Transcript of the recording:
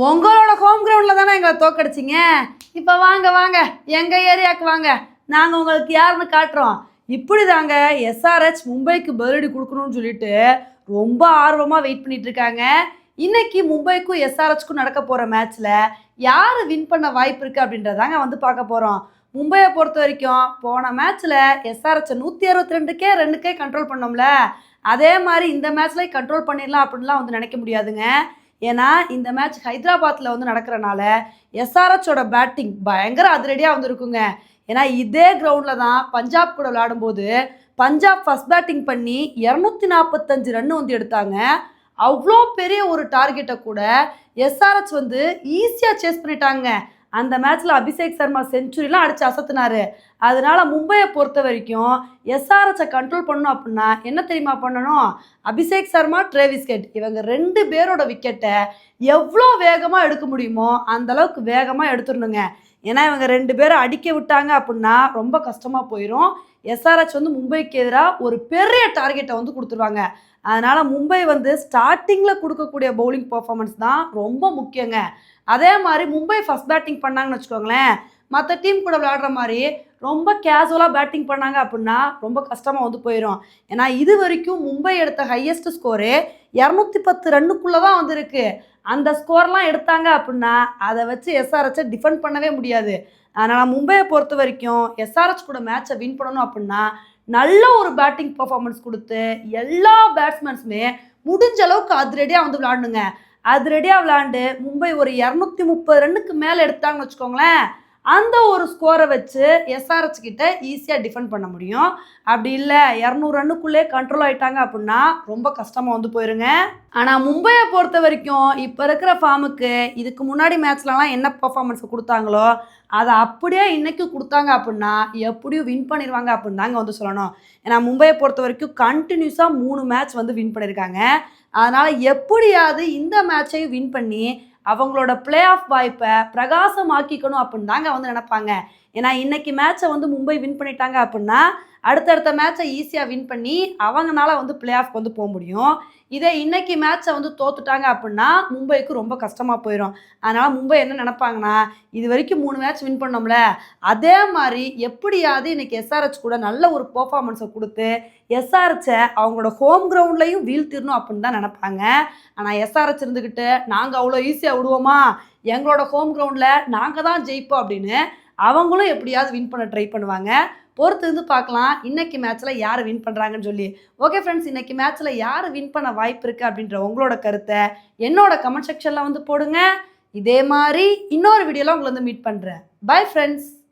உங்களோட ஹோம் கிரவுண்டில் தானே எங்களை தோக்கடிச்சிங்க? இப்போ வாங்க வாங்க. எங்கள் ஏரியாவுக்கு வாங்க. நாங்கள் உங்களுக்கு யாருன்னு காட்டுறோம். இப்படி தாங்க எஸ்ஆர்ஹெச் மும்பைக்கு பதிலடி கொடுக்கணும்னு சொல்லிட்டு ரொம்ப ஆர்வமாக வெயிட் பண்ணிட்டு இருக்காங்க. இன்னைக்கு மும்பைக்கும் எஸ்ஆர்ஹெச்க்கும் நடக்க போகிற மேட்ச்சில் யார் வின் பண்ண வாய்ப்பு இருக்குது அப்படின்றதாங்க வந்து பார்க்க போகிறோம் மும்பையை பொறுத்த வரைக்கும் போன மேட்ச்சில் எஸ்ஆர்ஹெச்சை நூற்றி அறுபத்தி ரெண்டுக்கே ரெண்டுக்கே கண்ட்ரோல் பண்ணோம்ல. அதே மாதிரி இந்த மேட்ச்லேயே கண்ட்ரோல் பண்ணிடலாம் அப்படின்லாம் வந்து நினைக்க முடியாதுங்க. ஏன்னா இந்த மேட்ச் ஹைதராபாத்தில் வந்து நடக்கிறனால எஸ்ஆர்ஹெச்சோட பேட்டிங் பயங்கர அதிரடியாக வந்திருக்குங்க. ஏன்னா இதே கிரவுண்டில் தான் பஞ்சாப் கூட விளையாடும்போது பஞ்சாப் ஃபர்ஸ்ட் பேட்டிங் பண்ணி இரநூத்தி நாற்பத்தஞ்சு ரன் வந்து எடுத்தாங்க. அவ்வளோ பெரிய ஒரு டார்கெட்டை கூட எஸ்ஆர்ஹெச் வந்து ஈஸியாக சேஸ் பண்ணிட்டாங்க. அந்த மேட்ச்சில் அபிஷேக் சர்மா செஞ்சுரிலாம் அடித்து அசத்துனாரு. அதனால மும்பையை பொறுத்த வரைக்கும் எஸ்ஆர்எஸை கண்ட்ரோல் பண்ணணும் அப்படின்னா என்ன தெரியுமா பண்ணணும்? அபிஷேக் சர்மா ட்ரேவிஸ் கெட் இவங்க ரெண்டு பேரோட விக்கெட்டை எவ்வளோ வேகமாக எடுக்க முடியுமோ அந்த அளவுக்கு வேகமாக எடுத்துடணுங்க. ஏன்னா இவங்க ரெண்டு பேரும் அடிக்க விட்டாங்க அப்படின்னா ரொம்ப கஷ்டமாக போயிடும் எஸ்ஆர்ஹெச் வந்து மும்பைக்கு எதிராக ஒரு பெரிய டார்கெட்டை வந்து கொடுத்துருவாங்க. அதனால் மும்பை வந்து ஸ்டார்டிங்கில் கொடுக்கக்கூடிய பவுலிங் பர்ஃபார்மன்ஸ் தான் ரொம்ப முக்கியங்க. அதே மாதிரி மும்பை ஃபஸ்ட் பேட்டிங் பண்ணாங்கன்னு வச்சுக்கோங்களேன் மற்ற டீம் கூட விளையாடுற மாதிரி ரொம்ப கேஷுவலாக பேட்டிங் பண்ணாங்க அப்படின்னா ரொம்ப கஷ்டமாக வந்து போயிடும் ஏன்னா இது வரைக்கும் மும்பை எடுத்த ஹையஸ்ட் ஸ்கோரு இரநூத்தி பத்து ரன்னுக்குள்ளே தான் வந்திருக்கு. அந்த ஸ்கோர்லாம் எடுத்தாங்க அப்படின்னா அதை வச்சு எஸ்ஆர்ஹெச்சை டிஃபெண்ட் பண்ணவே முடியாது. அதனால் மும்பையை பொறுத்த வரைக்கும் எஸ்ஆர்ஹெச் கூட மேட்சை வின் பண்ணணும் அப்படின்னா நல்ல ஒரு பேட்டிங் பர்ஃபார்மன்ஸ் கொடுத்து எல்லா பேட்ஸ்மேன்ஸுமே முடிஞ்ச அளவுக்கு அதிரடியாக வந்து விளாடணுங்க அதிரடியாக விளாண்டு மும்பை ஒரு இரநூத்தி முப்பது ரன்னுக்கு மேலே எடுத்தாங்கன்னு வச்சுக்கோங்களேன். அந்த ஒரு ஸ்கோரை வச்சு எஸ்ஆர்ஹெச் கிட்ட ஈஸியாக டிஃபெண்ட் பண்ண முடியும். அப்படி இல்லை இரநூறு ரன்னுக்குள்ளே கண்ட்ரோல் ஆகிட்டாங்க அப்படின்னா ரொம்ப கஷ்டமாக வந்து போயிருங்க. ஆனால் மும்பையை பொறுத்த வரைக்கும் இப்போ இருக்கிற ஃபார்முக்கு இதுக்கு முன்னாடி மேட்ச்லலாம் என்ன பர்ஃபார்மன்ஸ் கொடுத்தாங்களோ அதை அப்படியே இன்றைக்கும் கொடுத்தாங்க அப்படின்னா எப்படியும் வின் பண்ணிடுவாங்க அப்படின்னு தாங்க வந்து சொல்லணும். ஏன்னா மும்பையை பொறுத்த வரைக்கும் கண்டினியூஸாக மூணு மேட்ச் வந்து வின் பண்ணியிருக்காங்க அதனால் எப்படியாவது இந்த மேட்சையும் வின் பண்ணி அவங்களோட பிளே ஆஃப் வாய்ப்பை பிரகாசமாக்கிக்கணும் அப்படின்னு தாங்க வந்து நினைப்பாங்க. ஏன்னா இன்னைக்கு மேட்சை வந்து மும்பை வின் பண்ணிட்டாங்க அப்படின்னா அடுத்தடுத்த மேட்சை ஈஸியாக வின் பண்ணி அவங்கனால வந்து பிளே ஆஃப் வந்து போக முடியும். இதே இன்னைக்கு மேட்சை வந்து தோத்துட்டாங்க அப்படின்னா மும்பைக்கு ரொம்ப கஷ்டமாக போயிடும் அதனால் மும்பை என்ன நினைப்பாங்கன்னா இது வரைக்கும் மூணு மேட்ச் வின் பண்ணோம்ல அதே மாதிரி எப்படியாவது இன்னைக்கு எஸ்ஆர்ஹெச் கூட நல்ல ஒரு பர்ஃபார்மன்ஸை கொடுத்து எஸ்ஆர்ஹெச்சை அவங்களோட ஹோம் கிரவுண்ட்லையும் வீழ்த்திடணும் அப்படின்னு தான் நினைப்பாங்க. ஆனால் எஸ்ஆர்ஹெச் இருந்துக்கிட்டு நாங்கள் அவ்வளோ ஈஸியாக விடுவோமா? எங்களோட ஹோம் கிரவுண்டில் நாங்கள் தான் ஜெயிப்போம் அப்படின்னு அவங்களும் எப்படியாவது வின் பண்ண ட்ரை பண்ணுவாங்க. பொறுத்து இருந்து பார்க்கலாம் இன்னைக்கு மேட்ச்சில் யார் வின் பண்ணுறாங்கன்னு சொல்லி. ஓகே ஃப்ரெண்ட்ஸ் இன்னைக்கு மேட்ச்சில் யார் வின் பண்ண வாய்ப்பு இருக்குது அப்படின்ற உங்களோட கருத்தை என்னோட கமெண்ட் செக்ஷனில் வந்து போடுங்க. இதே மாதிரி இன்னொரு வீடியோவில் உங்களை வந்து மீட் பண்ணுறேன் பை ஃப்ரெண்ட்ஸ்